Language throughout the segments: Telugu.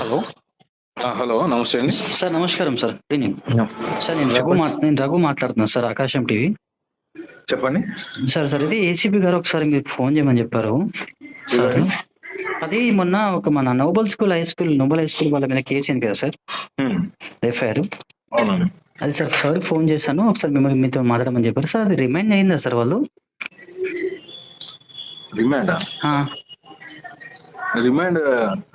హలో. నమస్తే అండి. సార్ నమస్కారం సార్. సార్ నేను రఘు నేను రఘు మాట్లాడుతున్నాను సార్ ఆకాశం టీవీ. చెప్పండి. సార్ సార్ ఇది ఏసీపీ గారు ఒకసారి మీరు ఫోన్ చేయమని చెప్పారు. సార్ అది మొన్న ఒక మన noble school high school noble high school వాళ్ళ మీద కేసు అయింది కదా సార్. ఎఫ్ఐఆర్. అది సార్ సార్ ఫోన్ చేశాను ఒకసారి మిమ్మల్ని మీతో మాట్లాడమని చెప్పారు. సార్ అది రిమైండ్ అయిందా సార్ వాళ్ళు? Remand? Remand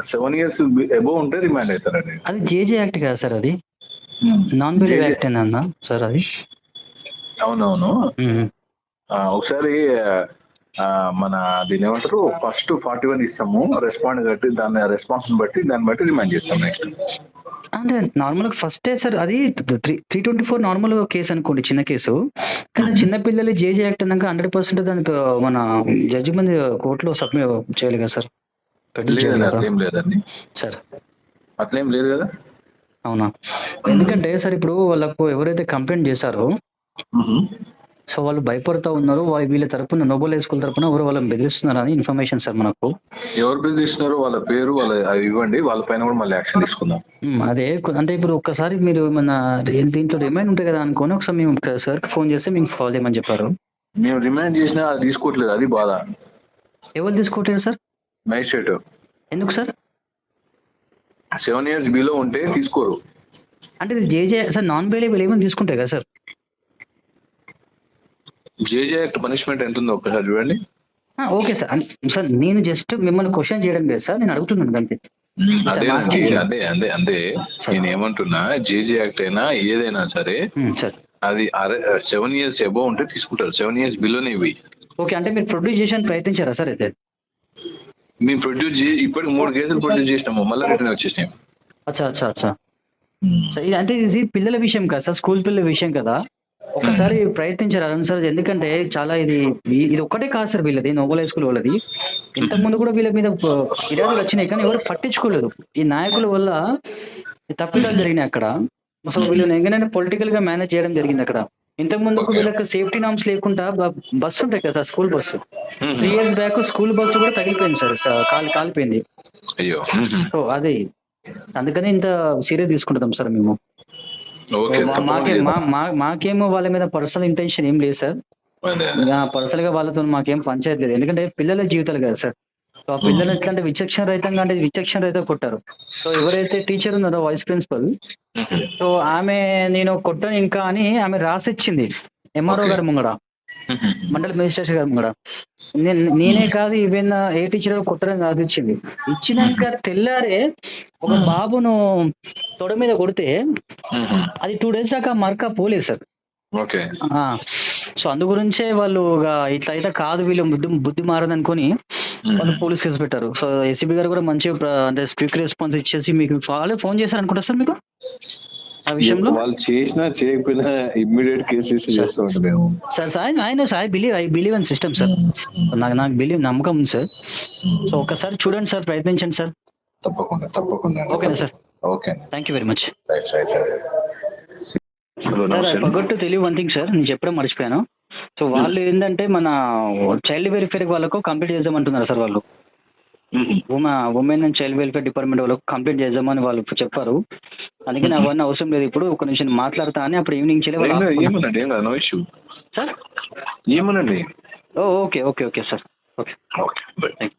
seven years above ఉంటే రిమాండ్ అవుతారండి. అది జేజే యాక్ట్ కదా సార్ అది? Non believe. యాక్ట్ అన్నా సార్ అది? అవునవును. ఆ, ఒకసారి మన దీని ఏమంటారు? ఫస్ట్ ఫార్టీ వన్ ఇస్తాము. రెస్పాండ్ బట్టి దాని రెస్పాన్స్ బట్టి దాన్ని బట్టి రిమాండ్ చేస్తాం నెక్స్ట్ అంటే నార్మల్గా ఫస్ట్ సార్ అది three three twenty four normal case అనుకోండి చిన్న కేసు కానీ చిన్న పిల్లలు జేజే యాక్ట్ అన్నాక హండ్రెడ్ పర్సెంట్ దానికి మన జడ్జి మంది కోర్టులో సబ్మిట్ చేయాలి కదా సార్? లేదండి అట్లేం లేదండి. సార్. అట్లేం లేదు కదా? అవునా? ఎందుకంటే సార్ ఇప్పుడు వాళ్ళకు ఎవరైతే కంప్లైంట్ చేశారో మ్మ్. సో వాళ్ళు భయపడతా ఉన్నారు వీళ్ళ తరపున నోబల్ హై స్కూల్ తరపున ఎవరు వాళ్ళని బెదిరిస్తున్నారు అని ఇన్ఫర్మేషన్ సార్ మనకు. ఎవరు బెదిరిస్తున్నారో వాళ్ళ పేరు వాళ్ళ ఇవ్వండి వాళ్ళ పైన కూడా మళ్ళీ యాక్షన్ తీసుకుందాం. అదే అంటే ఇప్పుడు ఒక్కసారి మీరు మన దీంట్లో రిమైండ్ ఉంటాయి కదా అనుకోని ఒకసారి మేము సార్ ఫోన్ చేస్తే మీకు కాల్ చేయమని చెప్పారు. మేము రిమాండ్ చేసినా అది తీసుకోవట్లేదు అది బాధ. ఎవరు తీసుకోవట్లేదు సార్? మ్యాజిస్ట్రేట్ ఎందుకు సార్? సెవెన్ ఇయర్స్ బిలో ఉంటే తీసుకోరు. అంటే ఇది జేజే సార్ నాన్ బెయిలబుల్ ఏమైనా తీసుకుంటాయి కదా సార్? జేజే యాక్ట్ పనిష్మెంట్ ఎంత ఉందో ఒక్కసారి చూడండి. Okay sir. సార్ నేను జస్ట్ మిమ్మల్ని క్వశ్చన్ చేయడం లేదు సార్. నేను అడుగుతున్నాను అంతే. అదే అదే అదే అదే. నేను ఏమంటున్నా జేజే యాక్ట్ అయినా ఏదైనా సరే అది సెవెన్ ఇయర్స్ అబోవ్ ఉంటే తీసుకుంటారు. సెవెన్ ఇయర్స్ బిలోనే ఇవి. ఓకే అంటే మీరు ప్రొడ్యూస్ చేసిన ప్రయత్నించారా సార్ అయితే? మేము ప్రొడ్యూస్ చేసి ఇప్పటికి మూడు కేసులు ప్రొడ్యూస్ చేసినాము. మళ్ళీ రిటర్న్ వచ్చేసినాం అచ్చా అచ్చా అచ్చా. సార్ ఇది అంటే ఇది పిల్లల విషయం కదా సార్? స్కూల్ పిల్లల విషయం కదా? ఒకసారి ప్రయత్నించారు అరుణ్ సార్ ఎందుకంటే చాలా ఇది ఇది ఒక్కటే కాదు సార్ వీళ్ళది నోబల్ హై స్కూల్ వాళ్ళది. ఇంతకు ముందు కూడా వీళ్ళ మీద ఫిర్యాదులు వచ్చినాయి కానీ ఎవరు పట్టించుకోలేదు. ఈ నాయకుల వల్ల తప్పిదాలు జరిగినాయి అక్కడ. అసలు వీళ్ళు ఎంగనంటే పొలిటికల్గా మేనేజ్ చేయడం జరిగింది అక్కడ. ఇంతకు ముందు Okay. వీళ్ళకి సేఫ్టీ నామ్స్ లేకుండా బస్సు ఉంటాయి కదా sir school bus. Three years back school bus కూడా తగిలిపోయింది సార్ కాలి కాలిపోయింది. అయ్యో. సో అది. అందుకని ఇంత సీరియస్ తీసుకుంటాం సార్ మేము. మాకేమో వాళ్ళ మీద పర్సనల్ ఇంటెన్షన్ ఏం లేదు సార్. పర్సనల్గా వాళ్ళతో మాకేం పంచాయతీ లేదు. ఎందుకంటే పిల్లల జీవితాలు కదా సార్. సో ఆ పిల్లలు ఎట్లా అంటే విచక్షణ రహితంగా అంటే విచక్షణ రహిత కొట్టారు. సో ఎవరైతే టీచర్ ఉన్నారో వైస్ ప్రిన్సిపల్ సో ఆమె నేను కొట్టను ఇంకా అని ఆమె రాసిచ్చింది ఎంఆర్ఓ. గారి ముంగడ మండల మేజిస్ట్రేషన్ గారి ముంగడ. నేనే కాదు ఈవెన్ ఏ టీచర్ కొట్టడం రాసిచ్చింది. ఇచ్చినాక తెల్లారే ఒక బాబును తొడ మీద కొడితే అది టూ డేస్ దాకా మరక పోలేదు సార్. సో అందు గురించే వాళ్ళు ఇట్లా అయితే కాదు వీళ్ళు బుద్ధి బుద్ధి మారదనుకొని వాళ్ళు పోలీస్ కేసు పెట్టారు. సో ఏసీబీ గారు కూడా మంచి అంటే స్క్విక్ రెస్పాన్స్ ఇచ్చేసి మీకు వాళ్ళే ఫోన్ చేశారు అనుకుంటా సార్ మీకు? ఆ విషయంలో? వాళ్ళు చేసినా చేయకపోయినా ఇమ్మీడియట్ కేసెస్ చేస్తూ సార్ సార్ ఆయన I believe I believe in system sir. నాకు నాకు బిలీవ్ నమ్మకం ఉంది సార్. సో ఒకసారి చూడండి సార్ ప్రయత్నించండి సార్. తప్పకుండా తప్పకుండా. ఓకేనా sir. Okay thank you very much sir forgot to tell you one thing sir. నేను చెప్పడం మర్చిపోయాను. సో వాళ్ళు ఏంటంటే మన చైల్డ్ వెల్ఫేర్ వాళ్ళకు కంప్లీట్ చేద్దామంటున్నారు సార్ వాళ్ళు. Women and child welfare department వాళ్ళకు కంప్లీట్ చేద్దామని వాళ్ళు చెప్పారు. అందుకని అవన్నీ అవసరం లేదు. ఇప్పుడు ఒక నిమిషం మాట్లాడతా అని అప్పుడు ఈవినింగ్ చేయలే వాళ్ళు ఆపుకున్నారు. ఏమనండి ఏం కాదు నో ఇష్యూ సార్? ఏమనండి okay okay okay sir. Okay. Okay thank